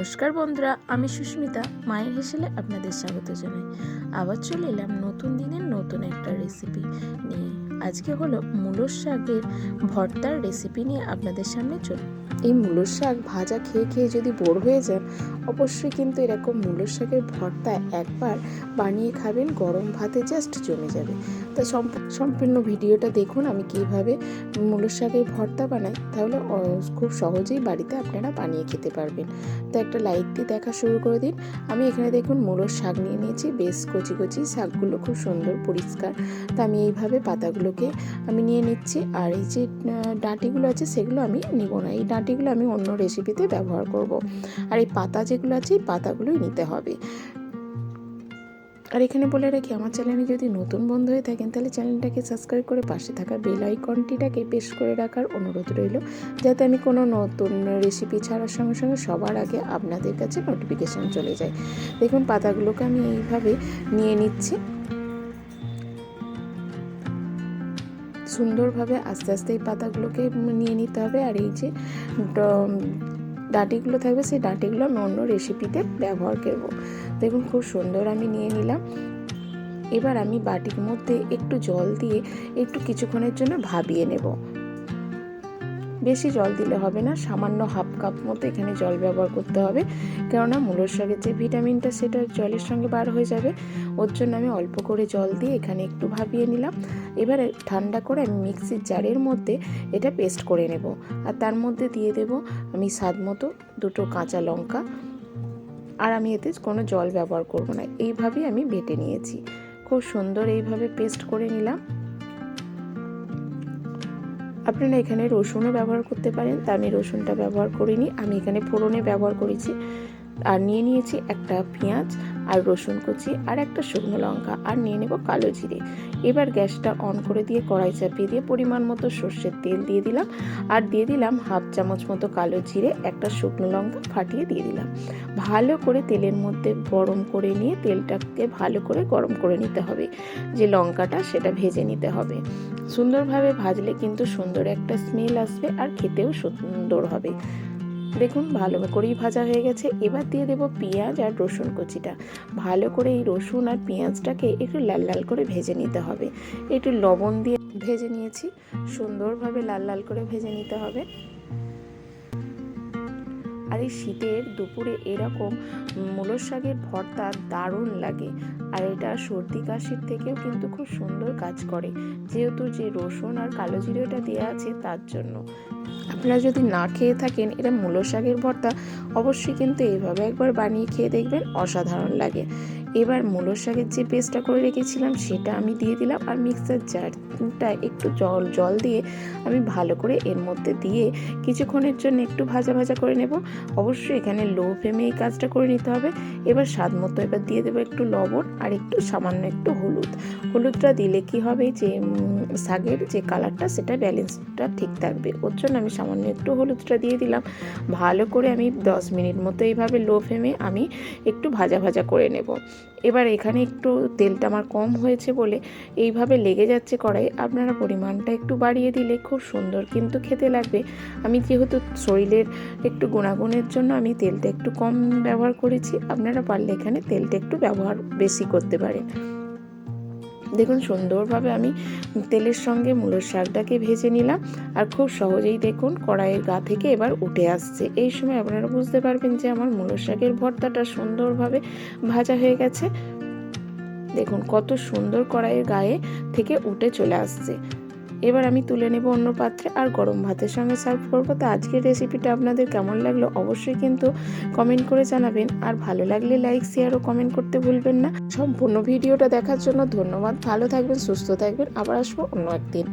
নমস্কার বন্ধুরা, আমি সুস্মিতা। মায়ের হেসেলে আপনাদের স্বাগত জানাই। আবার চলে এলাম নতুন দিনের নতুন একটা রেসিপি নিয়ে। আজকে হলো মূলোর শাকের ভর্তার রেসিপি নিয়ে আপনাদের সামনে চল এই মূলোর শাক ভাজা খেয়ে খেয়ে যদি বোর হয়ে যান, অবশ্যই কিন্তু এরকম মূলোর শাকের ভর্তা একবার বানিয়ে খাবেন, গরম ভাতে জাস্ট জমে যাবে। তা সম্প- সম্পূর্ণ ভিডিওটা দেখুন, আমি কীভাবে মূলোর শাকের ভর্তা বানাই, তাহলে খুব সহজেই বাড়িতে আপনারা বানিয়ে খেতে পারবেন। তো একটা লাইক দিয়ে দেখা শুরু করে দিন। আমি এখানে দেখুন মূলোর শাক নিয়ে নিয়েছি, বেশ কচি কচি। শাকগুলো খুব সুন্দর, পরিষ্কার। তা আমি এইভাবে পাতাগুলোকে আমি নিয়ে নিচ্ছি। আর এই যে ডাঁটিগুলো আছে সেগুলো আমি নিব না। এই ডাঁটিগুলো আমি অন্য রেসিপিতে ব্যবহার করব। আর এই পাতা যেগুলো আছে, এই পাতাগুলোই নিতে হবে। আর এখানে বলে রাখি, আমার চ্যানেলে যদি নতুন বন্ধু হয়ে থাকেন, তাহলে চ্যানেলটাকে সাবস্ক্রাইব করে পাশে থাকা বেল আইকনটিটাকে প্রেস করে রাখার অনুরোধ রইল, যাতে আমি কোনো নতুন রেসিপি ছাড়ার সঙ্গে সঙ্গে সবার আগে আপনাদের কাছে নোটিফিকেশান চলে যায়। দেখুন, পাতাগুলোকে আমি এইভাবে নিয়ে নিচ্ছি। সুন্দরভাবে আস্তে আস্তে এই পাতাগুলোকে নিয়ে নিতে হবে, আর এই যে ডাঁটিগুলো থাকবে, সেই ডাঁটিগুলো আমি অন্য রেসিপিতে ব্যবহার করব। দেখুন খুব সুন্দর আমি নিয়ে নিলাম। এবার আমি বাটির মধ্যে একটু জল দিয়ে একটু কিছুক্ষণের জন্য ভাবিয়ে নেব। বেশি জল দিলে হবে না, সামান্য হাফ কাপ মতো এখানে জল ব্যবহার করতে হবে। কেননা মূলোর শাকের যে ভিটামিনটা সেটা জলের সঙ্গে বার হয়ে যাবে, ওর জন্য আমি অল্প করে জল দিয়ে এখানে একটু ভাবিয়ে নিলাম। এবারে ঠান্ডা করে আমি মিক্সির জারের মধ্যে এটা পেস্ট করে নেব। আর তার মধ্যে দিয়ে দেব আমি স্বাদ মতো দুটো কাঁচা লঙ্কা। আর আমি এতে কোনো জল ব্যবহার করব না, এইভাবেই আমি বেটে নিয়েছি। খুব সুন্দর এইভাবে পেস্ট করে নিলাম। আপনারা এখানে রসুনও ব্যবহার করতে পারেন, তা আমি রসুনটা ব্যবহার করিনি, আমি এখানে ফোড়নে ব্যবহার করেছি। আর নিয়ে নিয়েছি একটা পেঁয়াজ আর রসুন কুচি আর একটা শুকনো লঙ্কা আর নিয়ে নেব কালো জিরে। এবার গ্যাসটা অন করে দিয়ে কড়াই চাপিয়ে দিয়ে পরিমাণ মতো সর্ষের তেল দিয়ে দিলাম আর দিয়ে দিলাম হাফ চামচ মতো কালো জিরে, একটা শুকনো লঙ্কা ফাটিয়ে দিয়ে দিলাম। ভালো করে তেলের মধ্যে গরম করে নিয়ে তেলটাকে ভালো করে গরম করে নিতে হবে, যে লঙ্কাটা সেটা ভেজে নিতে হবে। সুন্দরভাবে ভাজলে কিন্তু সুন্দর একটা স্মেল আসবে আর খেতেও সুন্দর হবে। দেখুন, ভালো করেই ভাজা হয়ে গেছে। এবার দিয়ে দেবো পেঁয়াজ আর রসুন কুচিটা। ভালো করে এই রসুন আর পেঁয়াজটাকে একটু লাল লাল করে ভেজে নিতে হবে। একটু লবণ দিয়ে ভেজে নিয়েছি। সুন্দরভাবে লাল লাল করে ভেজে নিতে হবে। আর এই শীতের দুপুরে এরকম মূলর শাকের ভর্তা দারুণ লাগে। আর এটা সর্দি কাশির থেকেও কিন্তু খুব সুন্দর কাজ করে। যেহেতু যে রসুন আর কালো জিরেটা দেওয়া আছে তার জন্য। আপনারা যদি না খেয়ে থাকেন এটা মূলো শাকের ভর্তা, অবশ্যই কিন্তু এইভাবে একবার বানিয়ে খেয়ে দেখবেন, অসাধারণ লাগে। এবার মুলোর শাকের যে পেস্টটা করে রেখেছিলাম, সেটা আমি দিয়ে দিলাম। আর মিক্সার জারটা একটু জল জল দিয়ে আমি ভালো করে এর মধ্যে দিয়ে কিছুক্ষণের জন্য একটু ভাজা ভাজা করে নেব। অবশ্যই এখানে লো ফ্লেমে এই কাজটা করে নিতে হবে। এবার স্বাদ মতো এবার দিয়ে দেবো একটু লবণ আর একটু সামান্য একটু হলুদ। হলুদটা দিলে কি হবে যে শাকের যে কালারটা, সেটা ব্যালেন্সটা ঠিক থাকবে। ওর জন্য আমি সামান্য একটু হলুদটা দিয়ে দিলাম। ভালো করে আমি দশ মিনিট মতো এইভাবে লো ফ্লেমে আমি একটু ভাজা ভাজা করে নেব। এবার এখানে একটু তেলটা আমার কম হয়েছে বলে এইভাবে লেগে যাচ্ছে কড়াই। আপনারা পরিমাণটা একটু বাড়িয়ে দিলে খুব সুন্দর কিন্তু খেতে লাগবে। আমি যেহেতু শরীরের একটু গুণাগুণের জন্য আমি তেলটা একটু কম ব্যবহার করেছি, আপনারা পারলে এখানে তেলটা একটু ব্যবহার বেশি করতে পারেন। দেখুন, সুন্দরভাবে আমি তেলের সঙ্গে মূলের শাকটাকে ভেজে নিলাম আর খুব সহজেই দেখুন কড়াইয়ের গা থেকে এবার উঠে আসছে। এই সময় আপনারা বুঝতে পারবেন যে আমার মূল শাকের ভর্তাটা সুন্দরভাবে ভাজা হয়ে গেছে। দেখুন, কত সুন্দর কড়াইয়ের গায়ে থেকে উঠে চলে আসছে। এবার আমি তুলে নেব অন্য পাত্রে আর গরম ভাতের সঙ্গে সার্ভ করব। তো আজকের রেসিপিটা আপনাদের কেমন লাগল অবশ্যই কিন্তু কমেন্ট করে জানাবেন। আর ভালো লাগলে লাইক শেয়ার ও কমেন্ট করতে ভুলবেন না। সম্পূর্ণ ভিডিওটা দেখার জন্য ধন্যবাদ। ভালো থাকবেন, সুস্থ থাকবেন। আবার আসব অন্য একদিন।